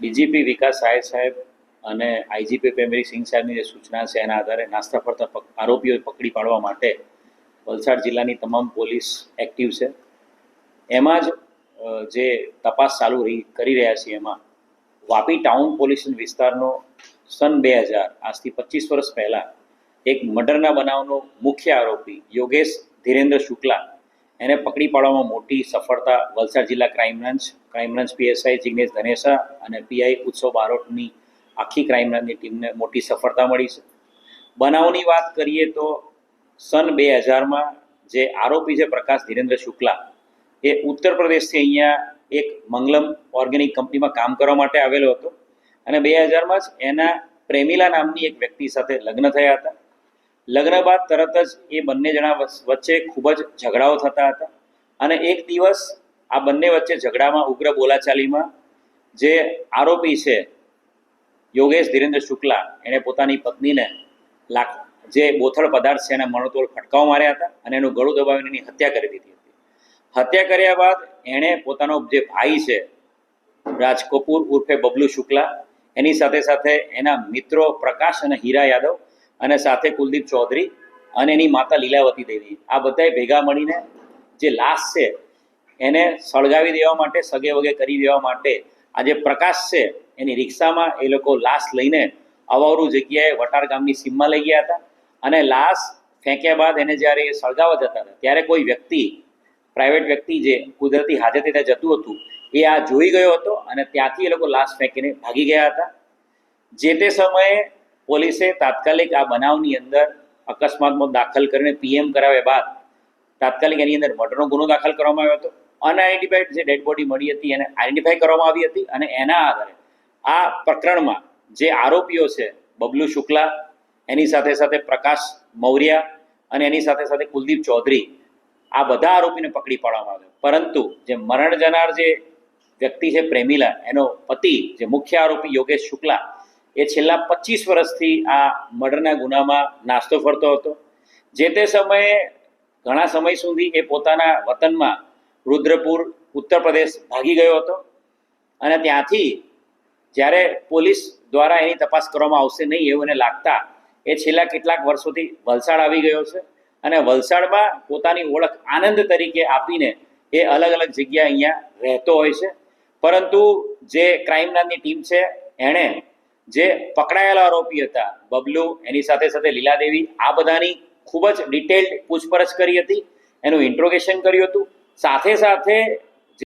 DGP વિકાસ સાહેબ સાહેબ અને આઈજીપી પેમરી સિંહ સાહેબની જે સૂચના છે એના આધારે નાસ્તા ફરતા આરોપીઓ પકડી પાડવા માટે વલસાડ જિલ્લાની તમામ પોલીસ એક્ટિવ છે. એમાં જ જે તપાસ ચાલુ કરી રહ્યા છીએ એમાં, વાપી ટાઉન પોલીસ વિસ્તારનો સન બે હજાર, આજથી પચીસ વર્ષ પહેલાં એક મર્ડરના બનાવનો મુખ્ય આરોપી યોગેશ ધીરેન્દ્ર શુક્લા એને પકડી પાડવામાં મોટી સફળતા વલસાડ જિલ્લા crime branch crime branch PSI Jignesh Dhanesa અને પીઆઈ ઉત્સવ બારોટની આખી ક્રાઇમ બ્રાન્ચની ટીમને મોટી સફળતા મળી છે. બનાવની વાત કરીએ તો સન બે હજારમાં જે આરોપી છે પ્રકાશ ધીરેન્દ્ર શુક્લા, એ ઉત્તર પ્રદેશથી અહીંયા એક મંગલમ ઓર્ગેનિક કંપનીમાં કામ કરવા માટે આવેલો હતો અને બે હજારમાં જ એના પ્રેમિલા નામની એક વ્યક્તિ સાથે લગ્ન થયા હતા. લગ્ન બાદ તરત જ એ બંને જણા વચ્ચે ખૂબ જ ઝઘડાઓ થતા હતા. અને એક દિવસ આ બંને વચ્ચે ઝઘડામાં ઉગ્ર બોલાચાલીમાં જે આરોપી છે, યોગેશ ધીરેન્દ્ર શુક્લા, એણે પોતાની પત્નીને લાખ, જે બોથળ પદાર્થ છે એને મણોતોડ ફટકાઓ માર્યા હતા અને એનું ગળું દબાવીને એની હત્યા કરી દીધી હતી. હત્યા કર્યા બાદ એણે પોતાનો જે ભાઈ છે રાજ કપૂર ઉર્ફે બબલુ શુક્લા, એની સાથે સાથે એના મિત્રો પ્રકાશ અને હીરા યાદવ અને સાથે કુલદીપ ચૌધરી અને એની માતા લીલાવતી દેવી. આ બધાએ ભેગા મળીને જે લાશ છે, એને સળગાવી દેવા માટે, સગે વગે કરી દેવા માટે આ જે પ્રકાશ છે, એની રિક્ષામાં એ લોકો લાશ લઈને અવાવરું જગ્યાએ વટાર ગામની સીમમાં લઈ ગયા હતા. અને લાશ ફેંક્યા બાદ એને જ્યારે એ સળગાવવા જતા હતા, ત્યારે કોઈ વ્યક્તિ, પ્રાઇવેટ વ્યક્તિ જે કુદરતી હાજતે ત્યાં જતું હતું, એ આ જોઈ ગયો હતો અને ત્યાંથી એ લોકો લાશ ફેંકીને ભાગી ગયા હતા. જે તે સમયે પોલીસે તાત્કાલિક આ બનાવની અંદર અકસ્માતમાં દાખલ કરીને પીએમ કરાવ્યા બાદ તાત્કાલિક એની અંદર મર્ડરનો ગુનો દાખલ કરવામાં આવ્યો હતો. અનઆઇડેન્ટિફાઈડ જે ડેડ બોડી મળી હતી એને આઈડેન્ટિફાઈ કરવામાં આવી હતી અને એના આધારે આ પ્રકરણમાં જે આરોપીઓ છે, બબલુ શુક્લા, એની સાથે સાથે પ્રકાશ મૌર્યા અને એની સાથે સાથે કુલદીપ ચૌધરી, આ બધા આરોપીને પકડી પાડવામાં આવ્યો. પરંતુ જે મરણ જનાર જે વ્યક્તિ છે, પ્રેમીલા, એનો પતિ, જે મુખ્ય આરોપી યોગેશ શુક્લા એ છેલ્લા પચીસ વર્ષથી આ મર્ડરના ગુનામાં નાસ્તો ફરતો હતો. જે તે સમયે ઘણા સમય સુધી એ પોતાના વતનમાં રુદ્રપુર, ઉત્તર પ્રદેશ ભાગી ગયો હતો અને ત્યાંથી જ્યારે પોલીસ દ્વારા એની તપાસ કરવામાં આવશે નહીં એવું એને લાગતા એ છેલ્લા કેટલાક વર્ષોથી વલસાડ આવી ગયો છે અને વલસાડમાં પોતાની ઓળખ આનંદ તરીકે આપીને એ અલગ અલગ જગ્યા અહીંયા રહેતો હોય છે. પરંતુ જે ક્રાઇમ બ્રાન્ચની ટીમ છે, એણે જે પકડાયેલા આરોપી હતા, બબલુ, એની સાથે સાથે લીલાદેવી, આ બધાની ખૂબ જ ડિટેલ્ડ પૂછપરછ કરી હતી, એનું ઇન્ટ્રોગેશન કર્યું હતું. સાથે સાથે